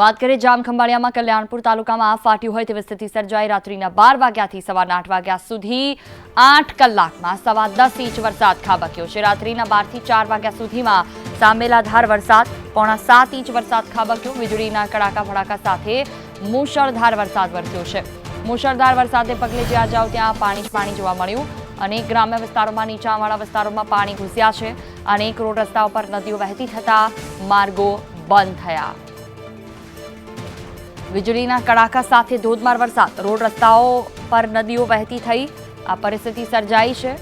વાત કરીએ જામ ખંભાળિયામાં, કલ્યાણપુર તાલુકામાં ફાટ્યું હોય તેવી સ્થિતિ સર્જાઈ. રાત્રિના બાર વાગ્યાથી સવારના આઠ વાગ્યા સુધી આઠ કલાકમાં સવા દસ ઇંચ વરસાદ ખાબક્યો છે. રાત્રિના બારથી ચાર વાગ્યા સુધીમાં સાંબેલાધાર વરસાદ, પોણા સાત ઇંચ વરસાદ ખાબક્યો. વીજળીના કડાકા ભડાકા સાથે મુશળધાર વરસાદ વરસ્યો છે. મુશળધાર વરસાદને પગલે જ્યાં જાઓ ત્યાં પાણી જ પાણી જોવા મળ્યું. અનેક ગ્રામ્ય વિસ્તારોમાં, નીચાણવાળા વિસ્તારોમાં પાણી ઘૂસ્યા છે. અનેક રોડ રસ્તાઓ પર નદીઓ વહેતી થતા માર્ગો બંધ થયા. વીજળીના કડાકા સાથે ધોધમાર વરસાદ. રોડ રસ્તાઓ પર નદીઓ વહેતી થઈ. આ પરિસ્થિતિ સર્જાઈ છે.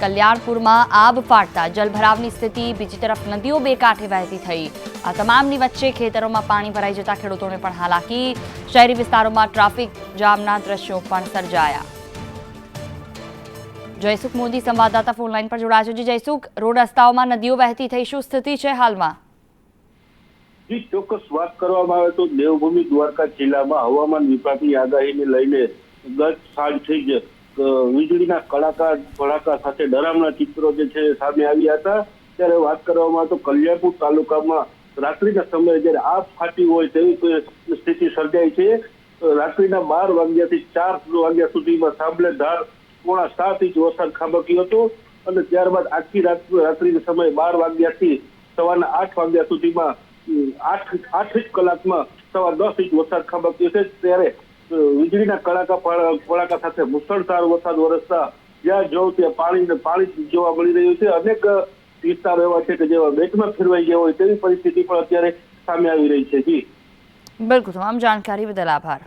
કલ્યાણપુરમાં આબ ફાટતા જલભરાવની સ્થિતિ. બીજી તરફ નદીઓ બે કાંઠે વહેતી થઈ. આ તમામની વચ્ચે ખેતરોમાં પાણી ભરાઈ જતા ખેડૂતોને પણ હાલાકી. શહેરી વિસ્તારોમાં ટ્રાફિક જામના દ્રશ્યો પણ સર્જાયા. જયસુખ મોદી, સંવાદદાતા ફોન લાઈન પર જોડાયા છે જયસુખ. રોડ રસ્તાઓમાં નદીઓ વહેતી થઈ. શું સ્થિતિ છે હાલમાં? જી, ચોક્કસ વાત કરવામાં આવે તો દેવભૂમિ દ્વારકા જિલ્લામાં હવામાન વિભાગની આગાહીને લઈને ગત સાંજથી જ વીજળીના કડાકા, ભડાકા સાથે ડરામણા ચિત્રો જે છે સામે આવ્યા હતા. ત્યારે વાત કરવામાં તો કલ્યાણપુર તાલુકામાં રાત્રિના સમયે જ્યારે આપ ફાટી હોય તેવી સ્થિતિ સર્જાઈ છે. રાત્રિના બાર વાગ્યાથી ચાર વાગ્યા સુધીમાં સાંભળે ધાર પોણા સાત ઇંચ વરસાદ ખાબક્યો હતો અને ત્યારબાદ આખી રાત, રાત્રિના સમયે બાર વાગ્યાથી સવારના આઠ વાગ્યા સુધીમાં આઠ આઠ જ કલાકમાં સવા દસ ઇંચ વરસાદ ખાબક્યો છે. ત્યારે વીજળીના કડાકા કડાકા સાથે મુસળધાર વરસાદ વરસતા જ્યાં જોઉં ત્યાં પાણી પાણી જોવા મળી રહ્યું છે. અનેક વિસ્તાર એવા છે કે જેવા બેટમાં ફેરવાઈ ગયા હોય તેવી પરિસ્થિતિ પણ અત્યારે સામે આવી રહી છે. જી. બિલકુલ. તમામ જાણકારી બદલ આભાર.